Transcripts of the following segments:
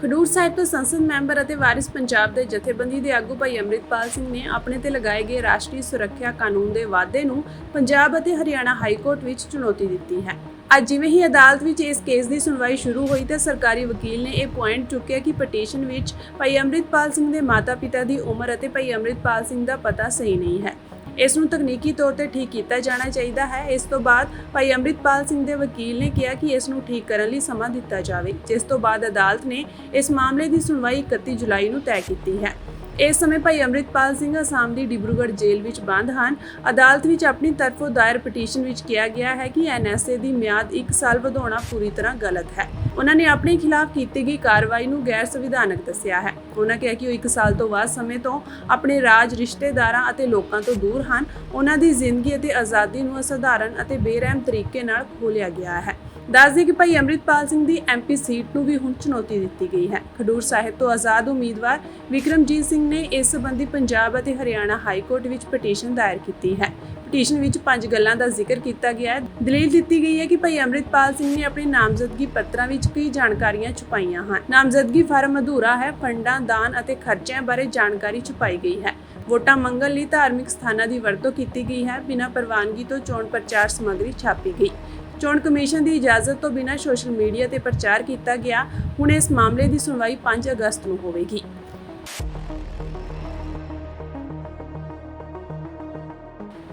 ਖਡੂਰ ਸਾਹਿਬ ਤੋਂ ਸੰਸਦ ਮੈਂਬਰ ਅਤੇ ਵਾਰਿਸ ਪੰਜਾਬ ਦੇ ਜਥੇਬੰਦੀ ਦੇ ਆਗੂ ਭਾਈ ਅੰਮ੍ਰਿਤਪਾਲ ਸਿੰਘ ਨੇ ਆਪਣੇ ਤੇ ਲਗਾਏ ਗਏ ਰਾਸ਼ਟਰੀ ਸੁਰੱਖਿਆ ਕਾਨੂੰਨ ਦੇ ਵਾਅਦੇ ਨੂੰ ਪੰਜਾਬ ਅਤੇ ਹਰਿਆਣਾ ਹਾਈ ਕੋਰਟ ਵਿੱਚ ਚੁਣੌਤੀ ਦਿੱਤੀ ਹੈ। ਅੱਜ ਜਿਵੇਂ ਹੀ ਅਦਾਲਤ ਵਿੱਚ ਇਸ ਕੇਸ ਦੀ ਸੁਣਵਾਈ ਸ਼ੁਰੂ ਹੋਈ ਤਾਂ ਸਰਕਾਰੀ ਵਕੀਲ ਨੇ ਇਹ ਪੁਆਇੰਟ ਚੁੱਕਿਆ ਕਿ ਪਟੀਸ਼ਨ ਵਿੱਚ ਭਾਈ ਅੰਮ੍ਰਿਤਪਾਲ ਸਿੰਘ ਦੇ ਮਾਤਾ-ਪਿਤਾ ਦੀ ਉਮਰ ਅਤੇ ਭਾਈ ਅੰਮ੍ਰਿਤਪਾਲ ਸਿੰਘ ਦਾ ਪਤਾ ਸਹੀ ਨਹੀਂ ਹੈ। ਇਸ ਨੂੰ ਤਕਨੀਕੀ ਤੌਰ ਤੇ ਠੀਕ ਕੀਤਾ ਜਾਣਾ ਚਾਹੀਦਾ ਹੈ। ਇਸ ਤੋਂ ਬਾਅਦ ਭਾਈ ਅੰਮ੍ਰਿਤਪਾਲ ਸਿੰਘ ਦੇ ਵਕੀਲ ਨੇ ਕਿਹਾ ਕਿ ਇਸ ਨੂੰ ਠੀਕ ਕਰਨ ਲਈ ਸਮਾਂ ਦਿੱਤਾ ਜਾਵੇ, ਜਿਸ ਤੋਂ ਬਾਅਦ ਅਦਾਲਤ ਨੇ ਇਸ ਮਾਮਲੇ ਦੀ ਸੁਣਵਾਈ 31 ਜੁਲਾਈ ਨੂੰ ਤੈਅ ਕੀਤੀ ਹੈ। ਇਸ ਸਮੇਂ ਭਾਈ ਅੰਮ੍ਰਿਤਪਾਲ ਸਿੰਘ ਅਸਾਮ ਦੀ ਡਿਬਰੂਗੜ੍ਹ ਜੇਲ੍ਹ ਵਿੱਚ ਬੰਦ ਹਨ। ਅਦਾਲਤ ਵਿੱਚ ਆਪਣੀ ਤਰਫੋਂ ਦਾਇਰ ਪਟੀਸ਼ਨ ਵਿੱਚ ਕਿਹਾ ਗਿਆ ਹੈ ਕਿ ਐਨਐਸਏ ਦੀ ਮਿਆਦ 1 ਸਾਲ ਵਧਾਉਣਾ ਪੂਰੀ ਤਰ੍ਹਾਂ ਗਲਤ ਹੈ। ਉਹਨਾਂ ਨੇ ਆਪਣੇ ਖਿਲਾਫ ਕੀਤੀ ਗਈ ਕਾਰਵਾਈ ਨੂੰ ਗੈਰ ਸੰਵਿਧਾਨਕ ਦੱਸਿਆ ਹੈ। ਉਹਨਾਂ ਕਿਹਾ ਕਿ ਉਹ 1 ਸਾਲ ਤੋਂ ਵੱਧ ਸਮੇਂ ਤੋਂ ਆਪਣੇ ਰਾਜ, ਰਿਸ਼ਤੇਦਾਰਾਂ ਅਤੇ ਲੋਕਾਂ ਤੋਂ ਦੂਰ ਹਨ। ਉਹਨਾਂ ਦੀ ਜ਼ਿੰਦਗੀ ਅਤੇ ਆਜ਼ਾਦੀ ਨੂੰ ਅਸਾਧਾਰਨ ਅਤੇ ਬੇਰਹਿਮ ਤਰੀਕੇ ਨਾਲ ਖੋਲਿਆ ਗਿਆ ਹੈ। ਦੱਸ ਦਈਏ ਕਿ ਭਾਈ ਅੰਮ੍ਰਿਤਪਾਲ ਸਿੰਘ ਦੀ ਐਮਪੀ ਸੀਟ ਨੂੰ ਵੀ ਹੁਣ ਚੁਣੌਤੀ ਦਿੱਤੀ ਗਈ ਹੈ। ਖਡੂਰ ਸਾਹਿਬ ਤੋਂ ਆਜ਼ਾਦ ਉਮੀਦਵਾਰ ਵਿਕਰਮਜੀਤ ਸਿੰਘ ਨੇ ਇਸ ਸੰਬੰਧੀ ਪੰਜਾਬ ਅਤੇ ਹਰਿਆਣਾ ਹਾਈ ਕੋਰਟ ਵਿੱਚ ਪਟੀਸ਼ਨ ਦਾਇਰ ਕੀਤੀ ਹੈ। ਪਟੀਸ਼ਨ ਵਿੱਚ ਪੰਜ ਗੱਲਾਂ ਦਾ ਜ਼ਿਕਰ ਕੀਤਾ ਗਿਆ ਹੈ। ਦਲੀਲ ਦਿੱਤੀ ਗਈ ਹੈ ਕਿ ਭਾਈ ਅੰਮ੍ਰਿਤਪਾਲ ਸਿੰਘ ਨੇ ਆਪਣੇ ਨਾਮਜ਼ਦਗੀ ਪੱਤਰਾਂ ਵਿੱਚ ਕਈ ਜਾਣਕਾਰੀਆਂ ਛੁਪਾਈਆਂ ਹਨ। ਨਾਮਜ਼ਦਗੀ ਫਾਰਮ ਅਧੂਰਾ ਹੈ। ਫੰਡਾਂ, ਦਾਨ ਅਤੇ ਖਰਚਿਆਂ ਬਾਰੇ ਜਾਣਕਾਰੀ ਛੁਪਾਈ ਗਈ ਹੈ। ਵੋਟਾਂ ਮੰਗਣ ਲਈ ਧਾਰਮਿਕ ਸਥਾਨਾਂ ਦੀ ਵਰਤੋਂ ਕੀਤੀ ਗਈ ਹੈ। ਬਿਨਾਂ ਪ੍ਰਵਾਨਗੀ ਤੋਂ ਚੋਣ ਪ੍ਰਚਾਰ ਸਮੱਗਰੀ ਛਾਪੀ ਗਈ। ਚੋਣ ਕਮਿਸ਼ਨ ਦੀ ਇਜਾਜ਼ਤ ਤੋਂ ਬਿਨਾਂ ਸੋਸ਼ਲ ਮੀਡੀਆ ਤੇ ਪ੍ਰਚਾਰ ਕੀਤਾ ਗਿਆ। ਹੁਣ ਇਸ ਮਾਮਲੇ ਦੀ ਸੁਣਵਾਈ 5 ਅਗਸਤ ਨੂੰ ਹੋਵੇਗੀ।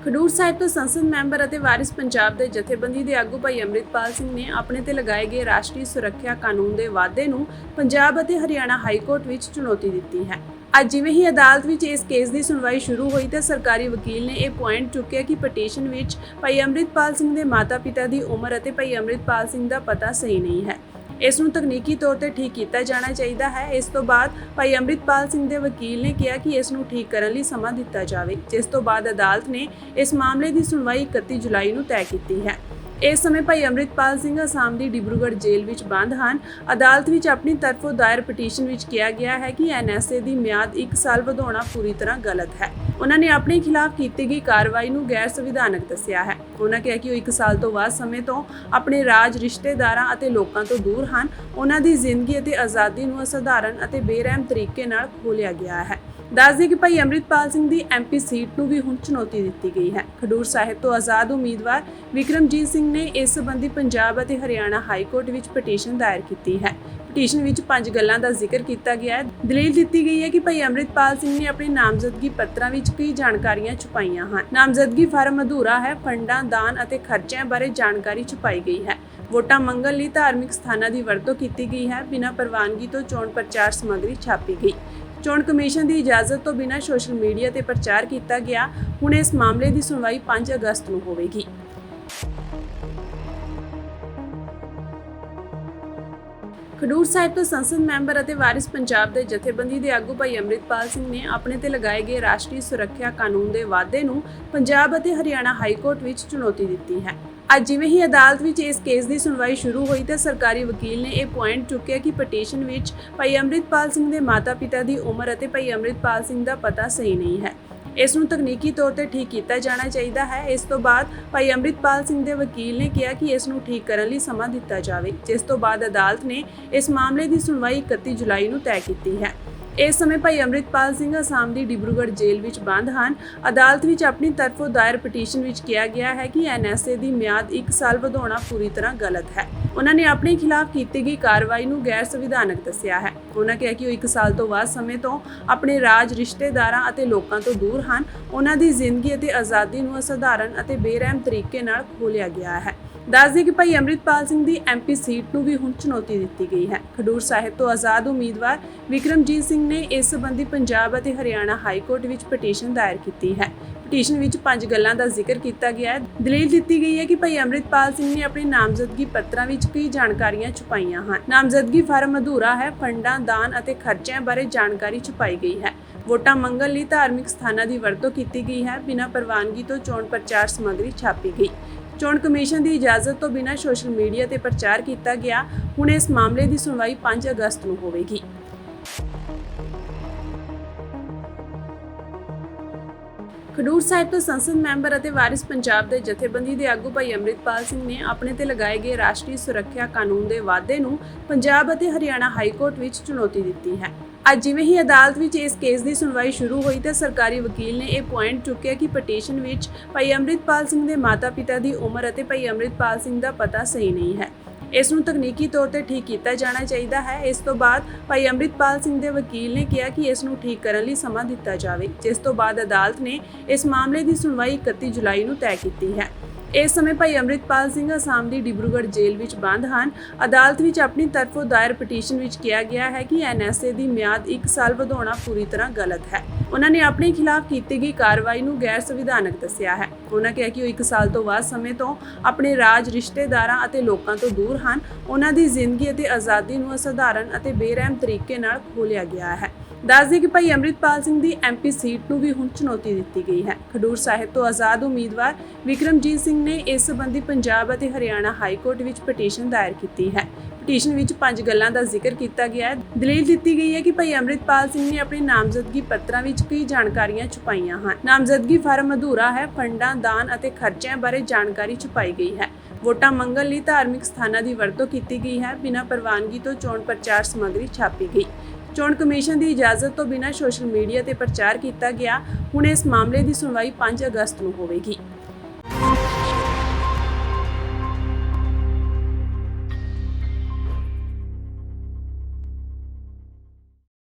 ਖਡੂਰ ਸਾਹਿਬ ਤੋਂ ਸੰਸਦ ਮੈਂਬਰ ਅਤੇ ਵਾਰਿਸ ਪੰਜਾਬ ਦੇ ਜਥੇਬੰਦੀ ਦੇ ਆਗੂ ਭਾਈ ਅੰਮ੍ਰਿਤਪਾਲ ਸਿੰਘ ਨੇ ਆਪਣੇ ਤੇ ਲਗਾਏ ਗਏ ਰਾਸ਼ਟਰੀ ਸੁਰੱਖਿਆ ਕਾਨੂੰਨ ਦੇ ਵਾਅਦੇ ਨੂੰ ਪੰਜਾਬ ਅਤੇ ਹਰਿਆਣਾ ਹਾਈ ਕੋਰਟ ਵਿੱਚ ਚੁਣੌਤੀ ਦਿੱਤੀ ਹੈ। ਅੱਜ ਜਿਵੇਂ ਹੀ ਅਦਾਲਤ ਵਿੱਚ ਇਸ ਕੇਸ ਦੀ ਸੁਣਵਾਈ ਸ਼ੁਰੂ ਹੋਈ ਤਾਂ ਸਰਕਾਰੀ ਵਕੀਲ ਨੇ ਇਹ ਪੁਆਇੰਟ ਚੁੱਕਿਆ ਕਿ ਪਟੀਸ਼ਨ ਵਿੱਚ ਭਾਈ ਅੰਮ੍ਰਿਤਪਾਲ ਸਿੰਘ ਦੇ ਮਾਤਾ-ਪਿਤਾ ਦੀ ਉਮਰ ਅਤੇ ਭਾਈ ਅੰਮ੍ਰਿਤਪਾਲ ਸਿੰਘ ਦਾ ਪਤਾ ਸਹੀ ਨਹੀਂ ਹੈ। ਇਸ ਨੂੰ ਤਕਨੀਕੀ ਤੌਰ ਤੇ ਠੀਕ ਕੀਤਾ ਜਾਣਾ ਚਾਹੀਦਾ ਹੈ। ਇਸ ਤੋਂ ਬਾਅਦ ਭਾਈ ਅੰਮ੍ਰਿਤਪਾਲ ਸਿੰਘ ਦੇ ਵਕੀਲ ਨੇ ਕਿਹਾ ਕਿ ਇਸ ਨੂੰ ਠੀਕ ਕਰਨ ਲਈ ਸਮਾਂ ਦਿੱਤਾ ਜਾਵੇ, ਜਿਸ ਤੋਂ ਬਾਅਦ ਅਦਾਲਤ ਨੇ ਇਸ ਮਾਮਲੇ ਦੀ ਸੁਣਵਾਈ 31 ਜੁਲਾਈ ਨੂੰ ਤੈਅ ਕੀਤੀ ਹੈ। ਇਸ ਸਮੇਂ ਭਾਈ ਅੰਮ੍ਰਿਤਪਾਲ ਸਿੰਘ ਅਸਾਮ ਦੀ ਡਿਬਰੂਗੜ੍ਹ ਜੇਲ੍ਹ ਵਿੱਚ ਬੰਦ ਹਨ। ਅਦਾਲਤ ਵਿੱਚ ਆਪਣੀ ਤਰਫੋਂ ਦਾਇਰ ਪਟੀਸ਼ਨ ਵਿੱਚ ਕਿਹਾ ਗਿਆ ਹੈ ਕਿ ਐਨਐਸਏ ਦੀ ਮਿਆਦ 1 ਸਾਲ ਵਧਾਉਣਾ ਪੂਰੀ ਤਰ੍ਹਾਂ ਗਲਤ ਹੈ। ਉਹਨਾਂ ਨੇ ਆਪਣੇ ਖਿਲਾਫ ਕੀਤੀ ਗਈ ਕਾਰਵਾਈ ਨੂੰ ਗੈਰ ਸੰਵਿਧਾਨਕ ਦੱਸਿਆ ਹੈ। ਉਹਨਾਂ ਕਿਹਾ ਕਿ ਉਹ 1 ਸਾਲ ਤੋਂ ਬਾਅਦ ਸਮੇਂ ਤੋਂ ਆਪਣੇ ਰਾਜ, ਰਿਸ਼ਤੇਦਾਰਾਂ ਅਤੇ ਲੋਕਾਂ ਤੋਂ ਦੂਰ ਹਨ। ਉਹਨਾਂ ਦੀ ਜ਼ਿੰਦਗੀ ਅਤੇ ਆਜ਼ਾਦੀ ਨੂੰ ਅਸਾਧਾਰਨ ਅਤੇ ਬੇਰਹਿਮ ਤਰੀਕੇ ਨਾਲ ਖੋਲਿਆ ਗਿਆ ਹੈ। ਦੱਸ ਦਈਏ ਕਿ ਭਾਈ ਅੰਮ੍ਰਿਤਪਾਲ ਸਿੰਘ ਦੀ ਐਮਪੀ ਸੀਟ ਨੂੰ ਵੀ ਹੁਣ ਚੁਣੌਤੀ ਦਿੱਤੀ ਗਈ ਹੈ। ਖਡੂਰ ਸਾਹਿਬ ਤੋਂ ਆਜ਼ਾਦ ਉਮੀਦਵਾਰ ਵਿਕਰਮਜੀਤ ਸਿੰਘ ਨੇ ਇਸ ਸੰਬੰਧੀ ਪੰਜਾਬ ਅਤੇ ਹਰਿਆਣਾ ਹਾਈ ਕੋਰਟ ਵਿੱਚ ਪਟੀਸ਼ਨ ਦਾਇਰ ਕੀਤੀ ਹੈ। ਪਟੀਸ਼ਨ ਵਿੱਚ ਪੰਜ ਗੱਲਾਂ ਦਾ ਜ਼ਿਕਰ ਕੀਤਾ ਗਿਆ ਹੈ। ਦਲੀਲ ਦਿੱਤੀ ਗਈ ਹੈ ਕਿ ਭਾਈ ਅੰਮ੍ਰਿਤਪਾਲ ਸਿੰਘ ਨੇ ਆਪਣੇ ਨਾਮਜ਼ਦਗੀ ਪੱਤਰਾਂ ਵਿੱਚ ਕਈ ਜਾਣਕਾਰੀਆਂ ਛੁਪਾਈਆਂ ਹਨ। ਨਾਮਜ਼ਦਗੀ ਫਾਰਮ ਅਧੂਰਾ ਹੈ। ਫੰਡਾਂ, ਦਾਨ ਅਤੇ ਖਰਚਿਆਂ ਬਾਰੇ ਜਾਣਕਾਰੀ ਛੁਪਾਈ ਗਈ ਹੈ। ਵੋਟਾਂ ਮੰਗਣ ਲਈ ਧਾਰਮਿਕ ਸਥਾਨਾਂ ਦੀ ਵਰਤੋਂ ਕੀਤੀ ਗਈ ਹੈ। ਬਿਨਾਂ ਪ੍ਰਵਾਨਗੀ ਤੋਂ ਚੋਣ ਪ੍ਰਚਾਰ ਸਮੱਗਰੀ ਛਾਪੀ ਗਈ। ਚੋਣ ਕਮਿਸ਼ਨ ਦੀ ਇਜਾਜ਼ਤ ਤੋਂ ਬਿਨਾਂ ਸੋਸ਼ਲ ਮੀਡੀਆ ਤੇ ਪ੍ਰਚਾਰ ਕੀਤਾ ਗਿਆ। ਹੁਣ ਇਸ ਮਾਮਲੇ ਦੀ ਸੁਣਵਾਈ 5 ਅਗਸਤ ਨੂੰ ਹੋਵੇਗੀ। ਖਡੂਰ ਸਾਹਿਬ ਤੋਂ ਸੰਸਦ ਮੈਂਬਰ ਅਤੇ ਵਾਰਿਸ ਪੰਜਾਬ ਦੇ ਜਥੇਬੰਦੀ ਦੇ ਆਗੂ ਭਾਈ ਅੰਮ੍ਰਿਤਪਾਲ ਸਿੰਘ ਨੇ ਆਪਣੇ ਤੇ ਲਗਾਏ ਗਏ ਰਾਸ਼ਟਰੀ ਸੁਰੱਖਿਆ ਕਾਨੂੰਨ ਦੇ ਵਾਅਦੇ ਨੂੰ ਪੰਜਾਬ ਅਤੇ ਹਰਿਆਣਾ ਹਾਈ ਕੋਰਟ ਵਿੱਚ ਚੁਣੌਤੀ ਦਿੱਤੀ ਹੈ। ਅੱਜ ਜਿਵੇਂ ਹੀ ਅਦਾਲਤ ਵਿੱਚ ਇਸ ਕੇਸ ਦੀ ਸੁਣਵਾਈ ਸ਼ੁਰੂ ਹੋਈ ਤਾਂ ਸਰਕਾਰੀ ਵਕੀਲ ਨੇ ਇਹ ਪੁਆਇੰਟ ਚੁੱਕਿਆ ਕਿ ਪਟੀਸ਼ਨ ਵਿੱਚ ਭਾਈ ਅੰਮ੍ਰਿਤਪਾਲ ਸਿੰਘ ਦੇ ਮਾਤਾ-ਪਿਤਾ ਦੀ ਉਮਰ ਅਤੇ ਭਾਈ ਅੰਮ੍ਰਿਤਪਾਲ ਸਿੰਘ ਦਾ ਪਤਾ ਸਹੀ ਨਹੀਂ ਹੈ। ਇਸ ਨੂੰ ਤਕਨੀਕੀ ਤੌਰ ਤੇ ਠੀਕ ਕੀਤਾ ਜਾਣਾ ਚਾਹੀਦਾ ਹੈ। ਇਸ ਤੋਂ ਬਾਅਦ ਭਾਈ ਅੰਮ੍ਰਿਤਪਾਲ ਸਿੰਘ ਦੇ ਵਕੀਲ ਨੇ ਕਿਹਾ ਕਿ ਇਸ ਨੂੰ ਠੀਕ ਕਰਨ ਲਈ ਸਮਾਂ ਦਿੱਤਾ ਜਾਵੇ, ਜਿਸ ਤੋਂ ਬਾਅਦ ਅਦਾਲਤ ਨੇ ਇਸ ਮਾਮਲੇ ਦੀ ਸੁਣਵਾਈ 31 ਜੁਲਾਈ ਨੂੰ ਤੈਅ ਕੀਤੀ ਹੈ। ਇਸ ਸਮੇਂ ਭਾਈ ਅੰਮ੍ਰਿਤਪਾਲ ਸਿੰਘ ਅਸਾਮ ਦੀ ਡਿਬਰੂਗੜ੍ਹ ਜੇਲ੍ਹ ਵਿੱਚ ਬੰਦ ਹਨ। ਅਦਾਲਤ ਵਿੱਚ ਆਪਣੀ ਤਰਫੋਂ ਦਾਇਰ ਪਟੀਸ਼ਨ ਵਿੱਚ ਕਿਹਾ ਗਿਆ ਹੈ ਕਿ ਐਨਐਸਏ ਦੀ ਮਿਆਦ 1 ਸਾਲ ਵਧਾਉਣਾ ਪੂਰੀ ਤਰ੍ਹਾਂ ਗਲਤ ਹੈ। ਉਹਨਾਂ ਨੇ ਆਪਣੇ ਖਿਲਾਫ ਕੀਤੀ ਗਈ ਕਾਰਵਾਈ ਨੂੰ ਗੈਰ ਸੰਵਿਧਾਨਕ ਦੱਸਿਆ ਹੈ। ਉਹਨਾਂ ਕਿਹਾ ਕਿ ਉਹ 1 ਸਾਲ ਤੋਂ ਬਾਅਦ ਸਮੇਂ ਤੋਂ ਆਪਣੇ ਰਾਜ, ਰਿਸ਼ਤੇਦਾਰਾਂ ਅਤੇ ਲੋਕਾਂ ਤੋਂ ਦੂਰ ਹਨ। ਉਹਨਾਂ ਦੀ ਜ਼ਿੰਦਗੀ ਅਤੇ ਆਜ਼ਾਦੀ ਨੂੰ ਅਸਧਾਰਨ ਅਤੇ ਬੇਰਹਿਮ ਤਰੀਕੇ ਨਾਲ ਖੋਲਿਆ ਗਿਆ ਹੈ। ਦੱਸ ਦਈਏ ਕਿ ਭਾਈ ਅੰਮ੍ਰਿਤਪਾਲ ਸਿੰਘ ਦੀ ਐਮਪੀ ਸੀਟ ਨੂੰ ਵੀ ਹੁਣ ਚੁਣੌਤੀ ਦਿੱਤੀ ਗਈ ਹੈ। ਖਡੂਰ ਸਾਹਿਬ ਤੋਂ ਆਜ਼ਾਦ ਉਮੀਦਵਾਰ ਵਿਕਰਮਜੀਤ ਸਿੰਘ ਨੇ ਇਸ ਸੰਬੰਧੀ ਪੰਜਾਬ ਅਤੇ ਹਰਿਆਣਾ ਹਾਈ ਕੋਰਟ ਵਿੱਚ ਪਟੀਸ਼ਨ ਦਾਇਰ ਕੀਤੀ ਹੈ। ਪਟੀਸ਼ਨ ਵਿੱਚ ਪੰਜ ਗੱਲਾਂ ਦਾ ਜ਼ਿਕਰ ਕੀਤਾ ਗਿਆ ਹੈ। ਦਲੀਲ ਦਿੱਤੀ ਗਈ ਹੈ ਕਿ ਭਾਈ ਅੰਮ੍ਰਿਤਪਾਲ ਸਿੰਘ ਨੇ ਆਪਣੇ ਨਾਮਜ਼ਦਗੀ ਪੱਤਰਾਂ ਵਿੱਚ ਕਈ ਜਾਣਕਾਰੀਆਂ ਛੁਪਾਈਆਂ ਹਨ। ਨਾਮਜ਼ਦਗੀ ਫਾਰਮ ਅਧੂਰਾ ਹੈ। ਫੰਡਾਂ, ਦਾਨ ਅਤੇ ਖਰਚਿਆਂ ਬਾਰੇ ਜਾਣਕਾਰੀ ਛੁਪਾਈ ਗਈ ਹੈ। ਵੋਟਾਂ ਮੰਗਣ ਲਈ ਧਾਰਮਿਕ ਸਥਾਨਾਂ ਦੀ ਵਰਤੋਂ ਕੀਤੀ ਗਈ ਹੈ। ਬਿਨਾਂ ਪ੍ਰਵਾਨਗੀ ਤੋਂ ਚੋਣ ਪ੍ਰਚਾਰ ਸਮੱਗਰੀ ਛਾਪੀ ਗਈ। ਚੋਣ ਕਮਿਸ਼ਨ ਦੀ ਇਜਾਜ਼ਤ ਤੋਂ ਬਿਨਾਂ ਸੋਸ਼ਲ ਮੀਡੀਆ ਤੇ ਪ੍ਰਚਾਰ ਕੀਤਾ ਗਿਆ, ਹੁਣ ਇਸ ਮਾਮਲੇ ਦੀ ਸੁਣਵਾਈ 5 ਅਗਸਤ ਨੂੰ ਹੋਵੇਗੀ। ਖਡੂਰ ਸਾਹਿਬ ਤੋਂ ਸੰਸਦ ਮੈਂਬਰ ਅਤੇ ਵਾਰਿਸ ਪੰਜਾਬ ਦੇ ਜਥੇਬੰਦੀ ਦੇ ਆਗੂ ਭਾਈ ਅੰਮ੍ਰਿਤਪਾਲ ਸਿੰਘ ਨੇ ਆਪਣੇ ਤੇ ਲਗਾਏ ਗਏ ਰਾਸ਼ਟਰੀ ਸੁਰੱਖਿਆ ਕਾਨੂੰਨ ਦੇ ਵਾਅਦੇ ਨੂੰ ਪੰਜਾਬ ਅਤੇ ਹਰਿਆਣਾ ਹਾਈ ਕੋਰਟ ਵਿੱਚ ਚੁਣੌਤੀ ਦਿੱਤੀ ਹੈ। ਅੱਜ ਜਿਵੇਂ ਹੀ ਅਦਾਲਤ ਵਿੱਚ ਇਸ ਕੇਸ ਦੀ ਸੁਣਵਾਈ ਸ਼ੁਰੂ ਹੋਈ ਤਾਂ ਸਰਕਾਰੀ ਵਕੀਲ ਨੇ ਇਹ ਪੁਆਇੰਟ ਚੁੱਕਿਆ ਕਿ ਪਟੀਸ਼ਨ ਵਿੱਚ ਭਾਈ ਅੰਮ੍ਰਿਤਪਾਲ ਸਿੰਘ ਦੇ ਮਾਤਾ-ਪਿਤਾ ਦੀ ਉਮਰ ਅਤੇ ਭਾਈ ਅੰਮ੍ਰਿਤਪਾਲ ਸਿੰਘ ਦਾ ਪਤਾ ਸਹੀ ਨਹੀਂ ਹੈ। ਇਸ ਨੂੰ ਤਕਨੀਕੀ ਤੌਰ ਤੇ ਠੀਕ ਕੀਤਾ ਜਾਣਾ ਚਾਹੀਦਾ ਹੈ। ਇਸ ਤੋਂ ਬਾਅਦ ਭਾਈ ਅੰਮ੍ਰਿਤਪਾਲ ਸਿੰਘ ਦੇ ਵਕੀਲ ਨੇ ਕਿਹਾ ਕਿ ਇਸ ਨੂੰ ਠੀਕ ਕਰਨ ਲਈ ਸਮਾਂ ਦਿੱਤਾ ਜਾਵੇ, ਜਿਸ ਤੋਂ ਬਾਅਦ ਅਦਾਲਤ ਨੇ ਇਸ ਮਾਮਲੇ ਦੀ ਸੁਣਵਾਈ 31 ਜੁਲਾਈ ਨੂੰ ਤੈਅ ਕੀਤੀ ਹੈ। ਇਸ ਸਮੇਂ ਭਾਈ ਅੰਮ੍ਰਿਤਪਾਲ ਸਿੰਘ ਅਸਾਮ ਦੀ ਡਿਬਰੂਗੜ੍ਹ ਜੇਲ੍ਹ ਵਿੱਚ ਬੰਦ ਹਨ। ਅਦਾਲਤ ਵਿੱਚ ਆਪਣੀ ਤਰਫੋਂ ਦਾਇਰ ਪਟੀਸ਼ਨ ਵਿੱਚ ਕਿਹਾ ਗਿਆ ਹੈ ਕਿ ਐਨਐਸਏ ਦੀ ਮਿਆਦ 1 ਸਾਲ ਵਧਾਉਣਾ ਪੂਰੀ ਤਰ੍ਹਾਂ ਗਲਤ ਹੈ। ਉਹਨਾਂ ਨੇ ਆਪਣੇ ਖਿਲਾਫ ਕੀਤੀ ਗਈ ਕਾਰਵਾਈ ਨੂੰ ਗੈਰ ਸੰਵਿਧਾਨਕ ਦੱਸਿਆ ਹੈ। ਉਹਨਾਂ ਕਿਹਾ ਕਿ ਉਹ 1 ਸਾਲ ਤੋਂ ਵੱਧ ਸਮੇਂ ਤੋਂ ਆਪਣੇ ਰਾਜ, ਰਿਸ਼ਤੇਦਾਰਾਂ ਅਤੇ ਲੋਕਾਂ ਤੋਂ ਦੂਰ ਹਨ। ਉਹਨਾਂ ਦੀ ਜ਼ਿੰਦਗੀ ਅਤੇ ਆਜ਼ਾਦੀ ਨੂੰ ਅਸਾਧਾਰਨ ਅਤੇ ਬੇਰਹਿਮ ਤਰੀਕੇ ਨਾਲ ਖੋਲਿਆ ਗਿਆ ਹੈ। ਦੱਸ ਦਈਏ ਕਿ ਭਾਈ ਅੰਮ੍ਰਿਤਪਾਲ ਸਿੰਘ ਦੀ ਐਮਪੀ ਸੀਟ ਨੂੰ ਵੀ ਹੁਣ ਚੁਣੌਤੀ ਦਿੱਤੀ ਗਈ ਹੈ। ਖਡੂਰ ਸਾਹਿਬ ਤੋਂ ਆਜ਼ਾਦ ਉਮੀਦਵਾਰ ਵਿਕਰਮਜੀਤ ਸਿੰਘ ਨੇ ਇਸ ਸੰਬੰਧੀ ਪੰਜਾਬ ਅਤੇ ਹਰਿਆਣਾ ਹਾਈ ਕੋਰਟ ਵਿੱਚ ਪਟੀਸ਼ਨ ਦਾਇਰ ਕੀਤੀ ਹੈ। ਪਟੀਸ਼ਨ ਵਿੱਚ ਪੰਜ ਗੱਲਾਂ ਦਾ ਜ਼ਿਕਰ ਕੀਤਾ ਗਿਆ ਹੈ। ਦਲੀਲ ਦਿੱਤੀ ਗਈ ਹੈ ਕਿ ਭਾਈ ਅੰਮ੍ਰਿਤਪਾਲ ਸਿੰਘ ਨੇ ਆਪਣੇ ਨਾਮਜ਼ਦਗੀ ਪੱਤਰਾਂ ਵਿੱਚ ਕਈ ਜਾਣਕਾਰੀਆਂ ਛੁਪਾਈਆਂ ਹਨ। ਨਾਮਜ਼ਦਗੀ ਫਾਰਮ ਅਧੂਰਾ ਹੈ। ਫੰਡਾਂ, ਦਾਨ ਅਤੇ ਖਰਚਿਆਂ ਬਾਰੇ ਜਾਣਕਾਰੀ ਛੁਪਾਈ ਗਈ ਹੈ। ਵੋਟਾਂ ਮੰਗਣ ਲਈ ਧਾਰਮਿਕ ਸਥਾਨਾਂ ਦੀ ਵਰਤੋਂ ਕੀਤੀ ਗਈ ਹੈ। ਬਿਨਾਂ ਪ੍ਰਵਾਨਗੀ ਤੋਂ ਚੋਣ ਪ੍ਰਚਾਰ ਸਮੱਗਰੀ ਛਾਪੀ ਗਈ। ਚੋਣ ਕਮਿਸ਼ਨ ਦੀ ਇਜਾਜ਼ਤ ਤੋਂ ਬਿਨਾਂ ਸੋਸ਼ਲ ਮੀਡੀਆ ਤੇ ਪ੍ਰਚਾਰ ਕੀਤਾ ਗਿਆ। ਹੁਣ ਇਸ ਮਾਮਲੇ ਦੀ ਸੁਣਵਾਈ 5 ਅਗਸਤ ਨੂੰ ਹੋਵੇਗੀ।